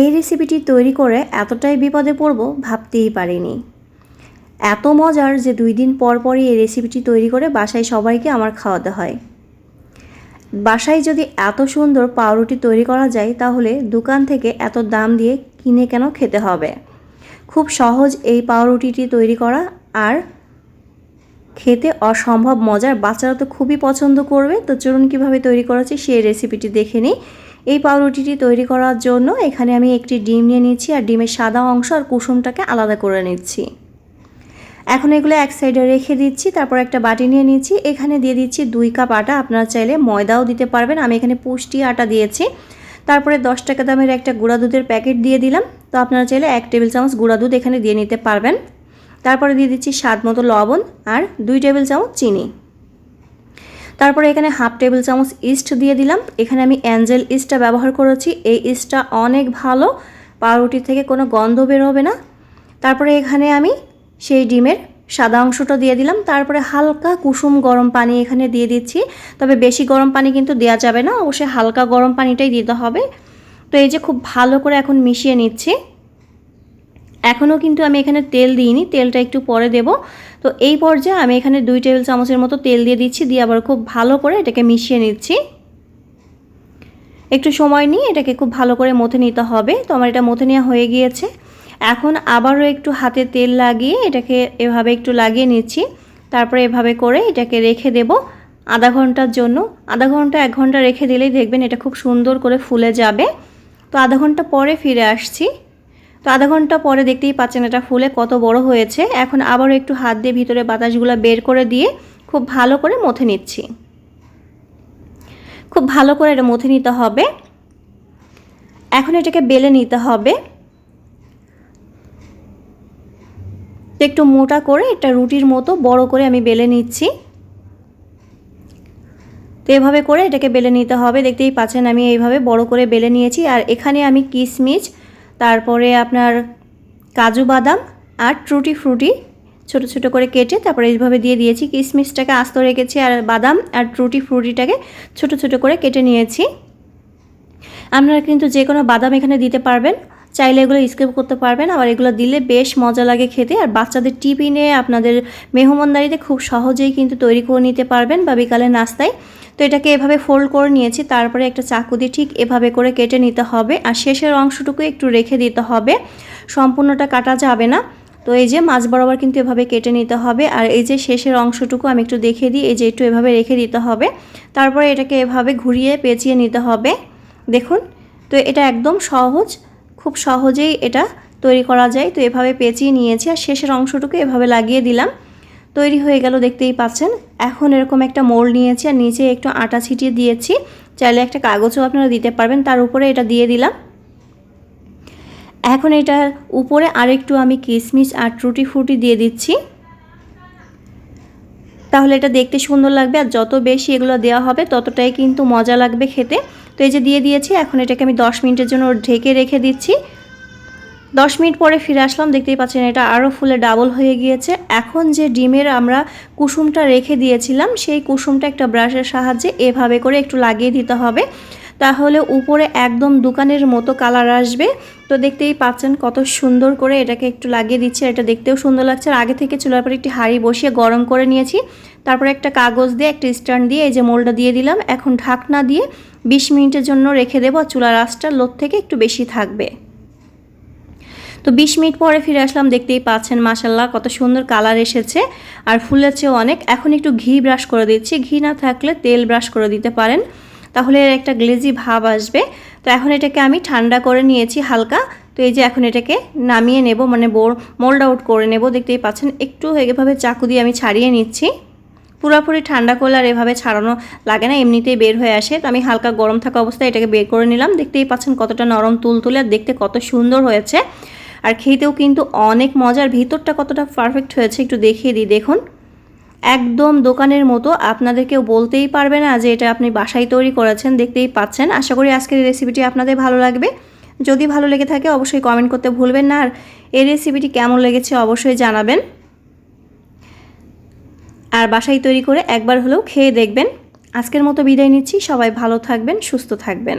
এই রেসিপিটি তৈরি করে এতটাই বিপদে পড়ব ভাবতেই পারিনি। এত মজার যে দুই দিন পর পরই এই রেসিপিটি তৈরি করে বাসায় সবাইকে আমার খাওয়াতে হয়। বাসায় যদি এত সুন্দর পাউরুটি তৈরি করা যায়, তাহলে দোকান থেকে এত দাম দিয়ে কিনে কেন খেতে হবে? খুব সহজ এই পাউরুটিটি তৈরি করা আর খেতে অসম্ভব মজার। বাচ্চারা তো খুবই পছন্দ করবে, তো চলুন কীভাবে তৈরি করেছি সেই রেসিপিটি দেখে নিই। এই পাউরুটিটি তৈরি করার জন্য এখানে আমি একটি ডিম নিয়ে নিচ্ছি আর ডিমের সাদা অংশ আর কুসুমটাকে আলাদা করে নিচ্ছি। এখন এগুলো এক সাইডে রেখে দিচ্ছি, তারপর একটা বাটি নিয়ে নিচ্ছি। এখানে দিয়ে দিচ্ছি দুই কাপ আটা, আপনারা চাইলে ময়দাও দিতে পারবেন। আমি এখানে পুষ্টি আটা দিয়েছি। তারপরে দশ টাকা দামের একটা গুঁড়া দুধের প্যাকেট দিয়ে দিলাম। তো আপনারা চাইলে এক টেবিল চামচ গুঁড়া দুধ এখানে দিয়ে নিতে পারবেন। তারপরে দিয়ে দিচ্ছি স্বাদ মতো লবণ আর দুই টেবিল চামচ চিনি। তারপরে এখানে হাফ টেবিল চামচ ইস্ট দিয়ে দিলাম। এখানে আমি অ্যাঞ্জেল ইস্টটা ব্যবহার করেছি। এই ইস্টটা অনেক ভালো পাউরুটি থেকে কোনো গন্ধ বের হবে না। তারপরে এখানে আমি সেই ডিমের সাদা অংশটা দিয়ে দিলাম। তারপরে হালকা কুসুম গরম পানি এখানে দিয়ে দিচ্ছি। তবে বেশি গরম পানি কিন্তু দেওয়া যাবে না, অবশ্যই হালকা গরম পানিটাই দিতে হবে। তো এই যে খুব ভালো করে এখন মিশিয়ে নিচ্ছি। এখনও কিন্তু আমি এখানে তেল দিইনি, তেলটা একটু পরে দেব। তো এই পর্যায়ে আমি এখানে দুই টেবিল চামচের মতো তেল দিয়ে দিচ্ছি, দিয়ে আবার খুব ভালো করে এটাকে মিশিয়ে নিচ্ছি। একটু সময় নিয়ে এটাকে খুব ভালো করে মথে নিতে হবে। তো আমার এটা মথে নেওয়া হয়ে গিয়েছে। এখন আবারও একটু হাতে তেল লাগিয়ে এটাকে এভাবে একটু লাগিয়ে নিচ্ছি। তারপরে এভাবে করে এটাকে রেখে দেব আধা ঘণ্টার জন্য। আধা ঘণ্টা, এক ঘণ্টা রেখে দিলেই দেখবেন এটা খুব সুন্দর করে ফুলে যাবে। তো আধা ঘণ্টা পরে ফিরে আসছি। তো আধা ঘণ্টা পরে দেখতেই পাচ্ছেন এটা ফুলে কত বড় হয়েছে। এখন আবারও একটু হাত দিয়ে ভিতরে বাতাসগুলো বের করে দিয়ে খুব ভালো করে মথে নিচ্ছি। খুব ভালো করে এটা মথে নিতে হবে। এখন এটাকে বেলে নিতে হবে। একটু মোটা করে এটা রুটির মতো বড় করে আমি বেলে নিচ্ছি। তো এভাবে করে এটাকে বেলে নিতে হবে। দেখতেই পাচ্ছেন আমি এইভাবে বড় করে বেলে নিয়েছি। আর এখানে আমি কিশমিশ তারপরে আপনার কাজু বাদাম আর ট্রুটি ফ্রুটি ছোটো ছোটো করে কেটে তারপরে এইভাবে দিয়ে দিয়েছি। কিশমিশটাকে আস্ত রেখেছি আর বাদাম আর ট্রুটি ফ্রুটিটাকে ছোটো ছোটো করে কেটে নিয়েছি। আপনারা কিন্তু যে কোনো বাদাম এখানে দিতে পারবেন। চাইলে এগুলো স্কিপ করতে পারবেন, আবার এগুলো দিলে বেশ মজা লাগে খেতে। আর বাচ্চাদের টিফিনে আপনাদের মেহমানদারিতে খুব সহজেই কিন্তু তৈরি করে নিতে পারবেন বা বিকালে নাস্তায়। তো এটাকে এভাবে ফোল্ড করে নিয়েছি, তারপরে একটা চাকু দিয়ে ঠিক এভাবে করে কেটে নিতে হবে। আর শেষের অংশটুকু একটু রেখে দিতে হবে, সম্পূর্ণটা কাটা যাবে না। তো এই যে মাছ বরাবর কিন্তু এভাবে কেটে নিতে হবে, আর এই যে শেষের অংশটুকু আমি একটু দেখে দিই, এই যে একটু এভাবে রেখে দিতে হবে। তারপরে এটাকে এভাবে ঘুরিয়ে পেঁচিয়ে নিতে হবে। দেখুন, তো এটা একদম সহজ। খুব সহজেই এটা তৈরি করা যায়। তো এভাবে পেঁচিয়ে নিয়েছি আর শেষের অংশটুকু এভাবে লাগিয়ে দিলাম। তৈরি হয়ে গেল, দেখতেই পাচ্ছেন। এখন এরকম একটা মোল নিয়েছি আর নিচে একটু আটা ছিটিয়ে দিয়েছি। চাইলে একটা কাগজও আপনারা দিতে পারবেন, তার উপরে এটা দিয়ে দিলাম। এখন এটার উপরে আরেকটু আমি কিশমিশ আর ট্রুটি ফ্রুটি দিয়ে দিচ্ছি। তাহলে এটা দেখতে সুন্দর লাগবে আর যত বেশি এগুলো দেওয়া হবে ততটাই কিন্তু মজা লাগবে খেতে। তো এই যে দিয়ে দিয়েছি, এখন এটাকে আমি দশ মিনিটের জন্য ঢেকে রেখে দিচ্ছি। দশ মিনিট পরে ফিরে আসলাম, দেখতেই পাচ্ছেন এটা আরও ফুলে ডাবল হয়ে গিয়েছে। এখন যে ডিমের আমরা কুসুমটা রেখে দিয়েছিলাম, সেই কুসুমটা একটা ব্রাশের সাহায্যে এভাবে করে একটু লাগিয়ে দিতে হবে। তাহলে উপরে একদম দোকানের মতো কালার আসবে। তো দেখতেই পাচ্ছেন কত সুন্দর করে এটাকে একটু লাগিয়ে দিচ্ছে। এটা দেখতেও সুন্দর লাগছে। আর আগে থেকে চুলার পর একটি হাঁড়ি বসিয়ে গরম করে নিয়েছি। তারপরে একটা কাগজ দিয়ে, একটা স্ট্যান্ড দিয়ে এই যে মোলটা দিয়ে দিলাম। এখন ঢাকনা দিয়ে বিশ মিনিটের জন্য রেখে দেবো। চুলার আঁচটা লোদ থেকে একটু বেশি থাকবে। তো বিশ মিনিট পরে ফিরে আসলাম। দেখতেই পাচ্ছেন মাসাল্লাহ কত সুন্দর কালার এসেছে। আর ফুলেছেও অনেক। এখন একটু ঘি ব্রাশ করে দিচ্ছি। ঘি না থাকলে তেল ব্রাশ করে দিতে পারেন। তাহলে এর একটা গ্লেজি ভাব আসবে। তো এখন এটাকে আমি ঠান্ডা করে নিয়েছি হালকা। তো এই যে এখন এটাকে নামিয়ে নেব মানে বোর, মোল্ড আউট করে নেব। দেখতেই পাচ্ছেন, একটু এভাবে চাকু দিয়ে আমি ছাড়িয়ে নিচ্ছি। পুরোপুরি ঠান্ডা করলে আর এভাবে ছাড়ানো লাগে না, এমনিতেই বের হয়ে আসে। তো আমি হালকা গরম থাকা অবস্থায় এটাকে বের করে নিলাম। দেখতেই পাচ্ছেন কতটা নরম তুল তুলে আর দেখতে কত সুন্দর হয়েছে। আর খেতেও কিন্তু অনেক মজার। ভিতরটা কতটা পারফেক্ট হয়েছে একটু দেখিয়ে দিই, দেখুন। একদম দোকানের মতো। আপনাদেরকেও বলতেই পারবে না যে এটা আপনি বাসায় তৈরি করেছেন, দেখতেই পাচ্ছেন। আশা করি আজকের এই রেসিপিটি আপনাদের ভালো লাগবে। যদি ভালো লেগে থাকে অবশ্যই কমেন্ট করতে ভুলবেন না। আর এই রেসিপিটি কেমন লেগেছে অবশ্যই জানাবেন। আর বাসায় তৈরি করে একবার হলেও খেয়ে দেখবেন। আজকের মতো বিদায় নিচ্ছি। সবাই ভালো থাকবেন, সুস্থ থাকবেন।